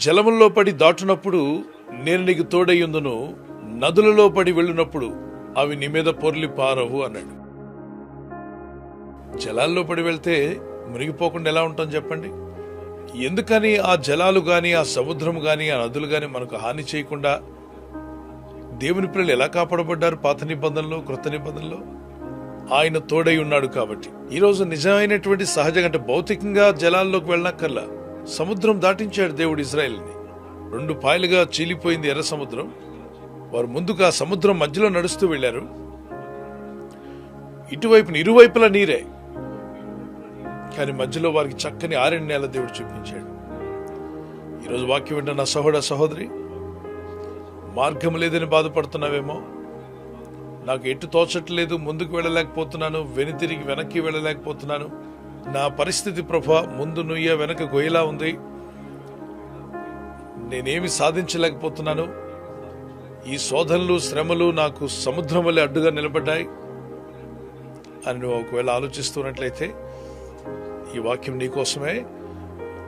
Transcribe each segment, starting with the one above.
జలముల్లో పడి దాటునప్పుడు నేను నీకు తోడయ్యుందును నదులలో పడి వెళ్ళినప్పుడు అవి నీ మీద పొర్లి పారవు అన్నాడు. జలాల్లో పడి వెళ్తే మునిగిపోకుండా ఎలా ఉంటాం చెప్పండి? ఎందుకని ఆ జలాలు గాని ఆ సముద్రం గాని ఆ నదులు గాని మనకు హాని చేయకుండా దేవుని పిల్లలు ఎలా కాపాడబడ్డారు పాత నిబంధనలో క్రొత్త నిబంధనలో? ఆయన తోడై ఉన్నాడు కాబట్టి. ఈరోజు నిజమైనటువంటి సహజంగా అంటే భౌతికంగా జలాల్లోకి వెళ్ళనక్కర్లా. సముద్రం దాటించాడు దేవుడు ఇజ్రాయెల్ని. రెండు పాయలుగా చీలిపోయింది ఎర్ర సముద్రం. వారు ముందుకు ఆ సముద్రం మధ్యలో నడుస్తూ వెళ్ళారు ఇటువైపున ఇరువైపులా నీరే. కానీ మధ్యలో వారికి చక్కని ఆరెండు నేల దేవుడు చూపించాడు. ఈరోజు వాక్యం వింటున్న నా సహోడ సహోదరి మార్గం లేదని బాధపడుతున్నావేమో? నాకు ఎటు తోచట్లేదు ముందుకు వెళ్ళలేకపోతున్నాను వెనుతిరిగి వెనక్కి వెళ్ళలేకపోతున్నాను. నా పరిస్థితి ప్రభ ముందు నుయ్య వెనక గొయ్యలా ఉంది. నేనేమి సాధించలేకపోతున్నాను. ఈ శోధనలు శ్రమలు నాకు సముద్రం వల్ల అడ్డుగా నిలబడ్డాయి. అని నువ్వు ఒకవేళ ఆలోచిస్తున్నట్లయితే ఈ వాక్యం నీకోసమే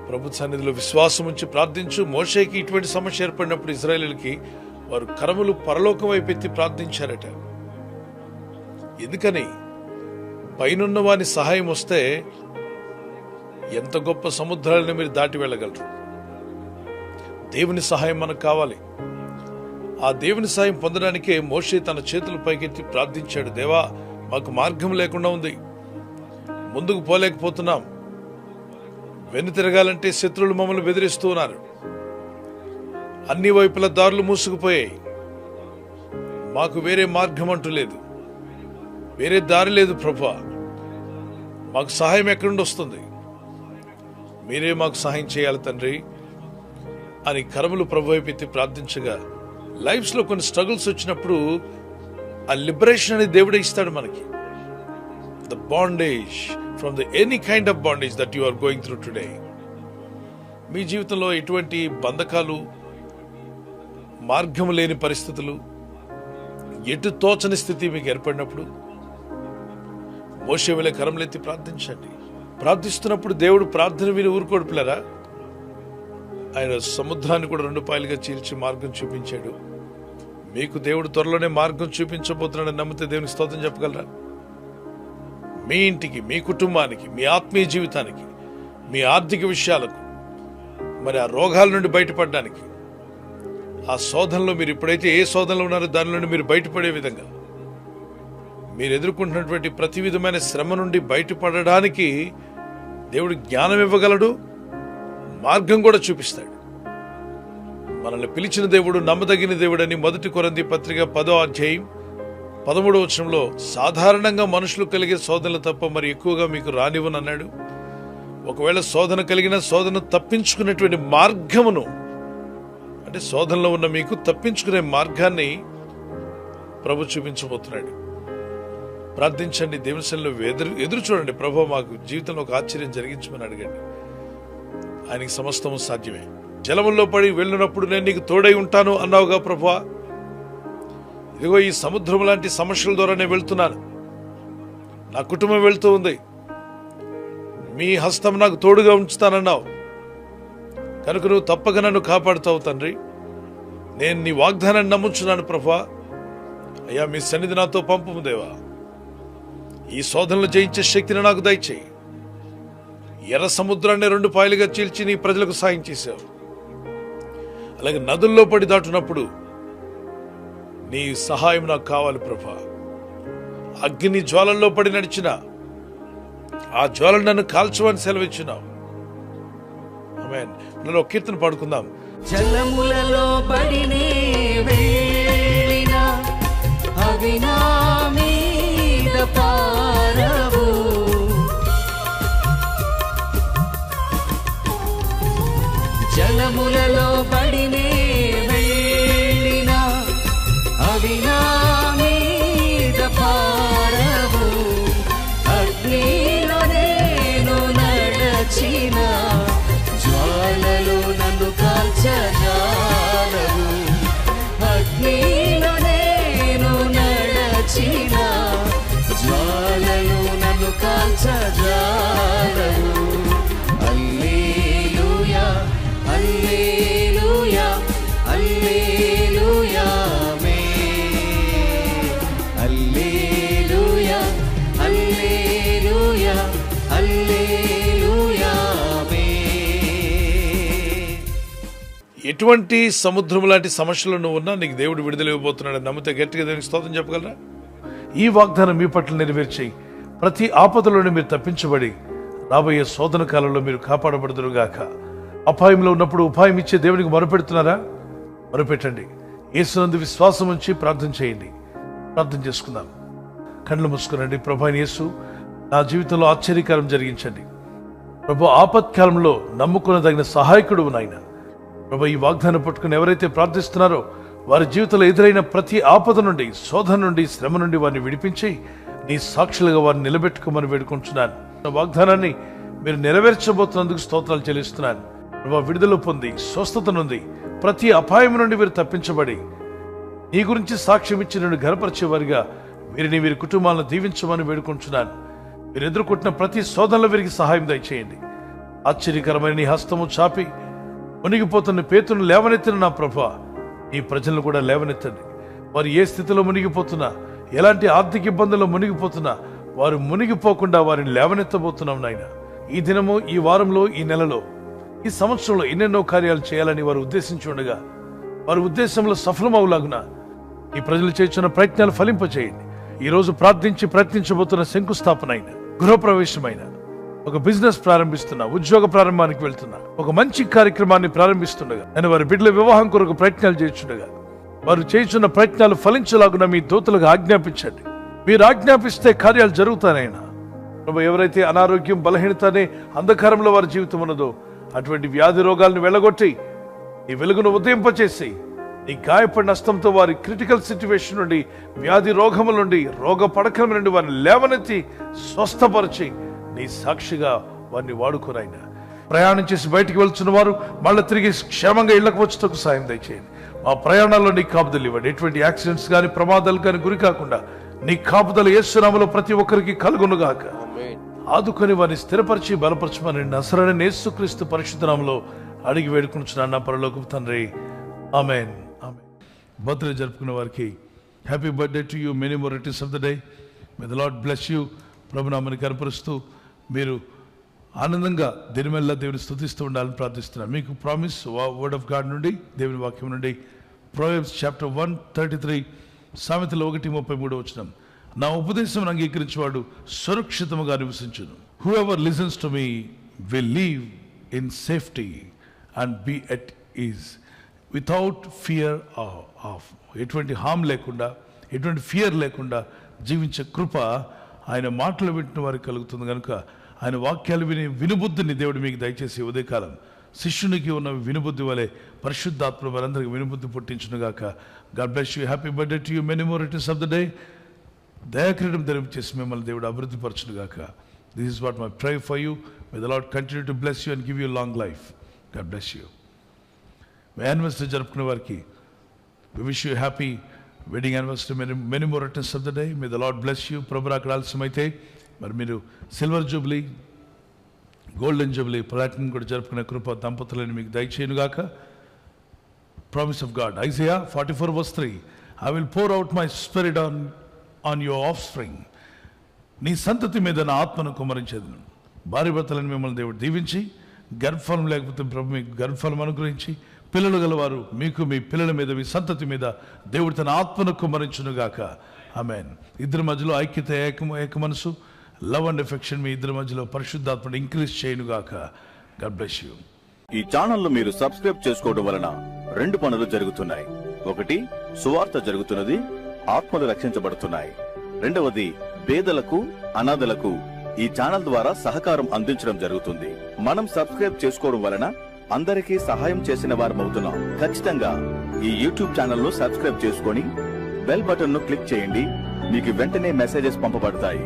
ప్రభు సన్నిధిలో విశ్వాసం ఉంచి ప్రార్థించు. మోషేకి ఇటువంటి సమస్య ఏర్పడినప్పుడు ఇజ్రాయేలీలకి వారు కరములు పరలోకం వైపు ఎత్తి ప్రార్థించారట. ఎందుకని? పైనున్న వాని సహాయం వస్తే ఎంత గొప్ప సముద్రాలను మీరు దాటి వెళ్ళగలరు? దేవుని సహాయం మనకు కావాలి. ఆ దేవుని సాయం పొందడానికే మోషే తన చేతులు పైకెత్తి ప్రార్థించాడు దేవా మాకు మార్గం లేకుండా ఉంది. ముందుకు పోలేకపోతున్నాం. వెన్ను తిరగాలంటే శత్రువులు మమ్మల్ని బెదిరిస్తూ ఉన్నారు. అన్ని వైపుల దారులు మూసుకుపోయాయి. మాకు వేరే మార్గం అంటూ లేదు. వేరే దారి లేదు ప్రభా. మాకు సహాయం ఎక్కడి వస్తుంది? మీరే మాకు సహాయం చేయాలి తండ్రి. అని కరములు ప్రభు వైపు ఎత్తి ప్రార్థించగా లైఫ్స్లో కొన్ని స్ట్రగుల్స్ వచ్చినప్పుడు ఆ లిబరేషన్ అనేది దేవుడే ఇస్తాడు మనకి. The bondage from the any kind of bondage that you are going through today మీ జీవితంలో ఎటువంటి బంధకాలు మార్గం లేని పరిస్థితులు ఎటు తోచని స్థితి మీకు ఏర్పడినప్పుడు మోసే వెళ్ళే కరములెత్తి ప్రార్థించండి. ప్రార్థిస్తున్నప్పుడు దేవుడు ప్రార్థన విని ఊరుకోడు పిల్లరా? ఆయన సముద్రాన్ని కూడా రెండు పాయలుగా చీల్చి మార్గం చూపించాడు. మీకు దేవుడు త్వరలోనే మార్గం చూపించబోతున్నాడని నమ్మితే దేవునికి స్తోత్రం చెప్పగలరా? మీ ఇంటికి మీ కుటుంబానికి మీ ఆత్మీయ జీవితానికి మీ ఆర్థిక విషయాలకు మరి ఆ రోగాల నుండి బయటపడడానికి ఆ శోధనలో మీరు ఇప్పుడైతే ఏ శోధనలో ఉన్నారో దాని నుండి మీరు బయటపడే విధంగా మీరు ఎదుర్కొంటున్నటువంటి ప్రతి విధమైన శ్రమ నుండి బయటపడడానికి దేవుడు జ్ఞానం ఇవ్వగలడు మార్గం కూడా చూపిస్తాడు. మనల్ని పిలిచిన దేవుడు నమ్మదగిన దేవుడని మొదటి కొరంది పత్రిక పదో అధ్యాయం పదమూడో వచనంలో సాధారణంగా మనుషులు కలిగే శోధనలు తప్ప మరి ఎక్కువగా మీకు రానివ్వనన్నాడు ఒకవేళ శోధన కలిగిన శోధన తప్పించుకునేటువంటి మార్గమును అంటే శోధనలో ఉన్న మీకు తప్పించుకునే మార్గాన్ని ప్రభు చూపించబోతున్నాడు. ప్రార్థించండి దేవుని ఎదురు ఎదురు చూడండి. ప్రభు మాకు జీవితంలో ఒక ఆశ్చర్యం జరిగించమని అడగండి. ఆయనకి సమస్తము సాధ్యమే. జలముల్లో పడి వెళ్ళినప్పుడు నేను నీకు తోడై ఉంటాను అన్నావుగా ప్రభు. ఇదిగో ఈ సముద్రం లాంటి సమస్యల ద్వారా నేను వెళ్తున్నాను. నా కుటుంబం వెళ్తూ ఉంది. మీ హస్తం నాకు తోడుగా ఉంచుతానన్నావు. కనుక నువ్వు తప్పక నన్ను కాపాడుతావు తండ్రి. నేను నీ వాగ్దానాన్ని నమ్ముచున్నాను ప్రభా. అయ్యా మీ సన్నిధి నాతో పంపుము దేవా. ఈ శోధనలు జయించే శక్తిని నాకు దయచేయి. ఎర్ర సముద్రాన్ని రెండు పాయలుగా చీల్చి నీ ప్రజలకు సాయం చేశావు. అలాగే నదుల్లో పడి దాటునప్పుడు నీ సహాయం నాకు కావాలి ప్రభా. అగ్ని జ్వాలల్లో పడి నడిచిన ఆ జ్వాలను నన్ను కాల్చమని సెలవిచ్చినావు ఆమేన్. నన్ను ఒక కీర్తన పాడుకుందాం. జలములలో పడినే వెళ్ళిన అవినా మీద జలములలో పడినే ఎటువంటి సముద్రం లాంటి సమస్యలు నువ్వు ఉన్నా నీకు దేవుడు విడుదల ఇవ్వబోతున్నాడు నమ్మితే గట్టిగా దేవునికి స్తోత్రం చెప్పగలరా? ఈ వాగ్దానం మీ పట్ల నెరవేర్చి ప్రతి ఆపదలోనే మీరు తప్పించబడి రాబోయే శోధన కాలంలో మీరు కాపాడబడదురుగాక. అపాయంలో ఉన్నప్పుడు ఉపాయం ఇచ్చే దేవునికి మొరపెడుతున్నారా? మొరపెట్టండి. యేసునందు విశ్వాసం ఉంచి ప్రార్థన చేయండి. ప్రార్థన చేసుకుందాం. కళ్ళు మూసుకునండి ప్రభాని యేసు నా జీవితంలో ఆశ్చర్యకారం జరిగించండి. ప్రభు ఆపత్కాలంలో నమ్ముకునదగిన సహాయకుడు నాయన. ప్రభు ఈ వాగ్దానం పట్టుకుని ఎవరైతే ప్రార్థిస్తున్నారో వారి జీవితంలో ఎదురైన ప్రతి ఆపద నుండి శోధన నుండి శ్రమ నుండి వారిని విడిపించి నీ సాక్షులుగా వారిని నిలబెట్టుకోమని వేడుకుంటున్నాను. వాగ్దానాన్ని మీరు నెరవేర్చబోతున్నందుకు స్తోత్రాలు చెల్లిస్తున్నాను. ప్రభు విడుదల పొంది స్వస్థత నుండి ప్రతి అపాయం నుండి మీరు తప్పించబడి నీ గురించి సాక్ష్యం ఇచ్చి నన్ను ఘనపరిచేవారిగా వీరిని వీరి కుటుంబాలను దీవించమని వేడుకుంటున్నాను. మీరు ఎదుర్కొంటున్న ప్రతి శోధనలో వీరికి సహాయం దయచేయండి. ఆశ్చర్యకరమైన నీ హస్తము చాపి మునిగిపోతున్న పేతును లేవనెత్తిన నా ప్రభా. ఈ ప్రజలను కూడా లేవనెత్తండి. వారు ఏ స్థితిలో మునిగిపోతున్నా ఎలాంటి ఆర్థిక ఇబ్బందుల్లో మునిగిపోతున్నా వారు మునిగిపోకుండా వారిని లేవనెత్తబోతున్నాం నాయన. ఈ దినము ఈ వారంలో ఈ నెలలో ఈ సంవత్సరంలో ఎన్నెన్నో కార్యాలు చేయాలని వారు ఉద్దేశించి ఉండగా వారి ఉద్దేశంలో సఫలమవులాగున ఈ ప్రజలు చేస్తున్న ప్రయత్నాలు ఫలింపచేయండి ఈ రోజు ప్రార్థించి ప్రయత్నించబోతున్న శంకుస్థాపన అయిన గృహప్రవేశమైన ఒక బిజినెస్ ప్రారంభిస్తున్నా ఉద్యోగ ప్రారంభానికి వెళ్తున్నా ఒక మంచి కార్యక్రమాన్ని ప్రారంభిస్తుండగా నేను వారి బిడ్డల వివాహం కొరకు ప్రయత్నాలు చేస్తుండగా వారు చేస్తున్న ప్రయత్నాలు ఫలించలాగున మీ దూతలకు ఆజ్ఞాపించండి. మీరు ఆజ్ఞాపిస్తే కార్యాలు జరుగుతానైనా. ప్రభు ఎవరైతే అనారోగ్యం బలహీనతనే అంధకారంలో వారి జీవితం ఉన్నదో అటువంటి వ్యాధి రోగాలను వెళ్ళగొట్టి ఈ వెలుగును ఉదయింపచేసి నీ గాయపడిన నష్టంతో వారి క్రిటికల్ సిచ్యువేషన్ నుండి వ్యాధి రోగముల నుండి రోగ పడకల నుండి వారిని లేవనెత్తి స్వస్థపరిచి నీ సాక్షిగా వారిని వాడుకోనైనా. ప్రయాణం చేసి బయటికి వెళ్తున్న వారు మళ్ళీ తిరిగి క్షేమంగా ఇళ్ళకు వచ్చేటకు సాయం దయచేయండి. మా ప్రయాణాల్లో నీ కాపుదలు ఇవ్వండి. ఎటువంటి యాక్సిడెంట్స్ కానీ ప్రమాదాలు కానీ గురి కాకుండా నీ కాపుదలు ఏసునామలో ప్రతి ఒక్కరికి కలుగునుగాక. ఆదుకొని వారిని స్థిరపరిచి బలపరచమని నసరని యేసుక్రీస్తు పరిశుద్ధనామలో అడిగి వేడుకుంటున్నాను నా పరలోకపు తండ్రి. ఆమెన్. ఆమెన్. బర్త్డే జరుపుకున్న వారికి happy birthday to you. Many more returns of the day. May the lord bless you ప్రభునామని కనపరుస్తూ మీరు ఆనందంగా దినమెల్లా దేవుని స్థుతిస్తూ ఉండాలని ప్రార్థిస్తున్నాను మీకు ప్రామిస్ వర్డ్ ఆఫ్ గాడ్ నుండి దేవుని వాక్యం నుండి. Proverbs chapter one thirty three సామెతలు ఒకటి ముప్పై మూడు వచ్చినాం నా ఉపదేశం అంగీకరించేవాడు సురక్షితముగా నివసించును. Whoever listens to me will live in safety and be at ease without fear of ఎటువంటి హామ్ లేకుండా ఎటువంటి ఫియర్ లేకుండా జీవించే కృప ఆయన మాటలు వింటున్న వారికి కలుగుతుంది కనుక ఆయన వాక్యాలు విని వినుబుద్ధిని దేవుడు మీకు దయచేసి ఉదయకాలం శిష్యునికి ఉన్న వినుబుద్ధి వలె పరిశుద్ధాత్మ వారందరికీ వినుబుద్ధి పుట్టించునుగాక God bless you happy birthday to you many more it of the day దయాక్రీడం ధరించేసి మిమ్మల్ని దేవుడు అభివృద్ధి పరచునుగాక this is what my pray for you with a lot continue to bless you and give you long life God bless you anniversary జరుపుకునే వారికి. We wish you happy wedding anniversary many many more returns of the day may the lord bless you ప్రభు అక్కడ ఆలస్యమైతే మరి మీరు silver jubilee golden jubilee platinum కూడా జరుపుకునే కృప దంపతులని మీకు దయచేయనుగాక promise of God Isaiah forty four verse three I will pour out my spirit on on your offspring నీ సంతతి మీద నా ఆత్మను కుమరించేది భార్య భర్తలను మిమ్మల్ని దేవుడు దీవించి గర్భఫలం లేకపోతే ప్రభు మీకు గర్భఫలం అనుగ్రహించి పిల్లలు గలవారు మీకు మీ పిల్లల మీద మీ సంతతి మీద దేవుడు తన ఆత్మను కుమరించునుగాక ఆమెన్. ఇద్దరి మధ్యలో ఐక్యత ఏక ఏక మనసు లవ్ అండ్ ఎఫెక్షన్ మీ ఇద్దరి మధ్యలో పరిశుద్ధాత్మను ఇంక్రీజ్ చేయనుగాక. God bless you. ఈ ఛానల్ మీరు సబ్స్క్రైబ్ చేసుకోవడం వలన రెండు పనులు జరుగుతున్నాయి. ఒకటి సువార్త జరుగుతున్నది ఆత్మలు రక్షించబడుతున్నాయి. రెండవది పేదలకు అనాథలకు ఈ ఛానల్ ద్వారా సహకారం అందించడం జరుగుతుంది. మనం సబ్స్క్రైబ్ చేసుకోవడం వలన అందరికీ సహాయం చేసిన వారమవుతున్నాం ఖచ్చితంగా ఈ యూట్యూబ్ ఛానల్ను సబ్స్క్రైబ్ చేసుకొని బెల్ బటన్ను క్లిక్ చేయండి. మీకు వెంటనే మెసేజెస్ పంపబడతాయి.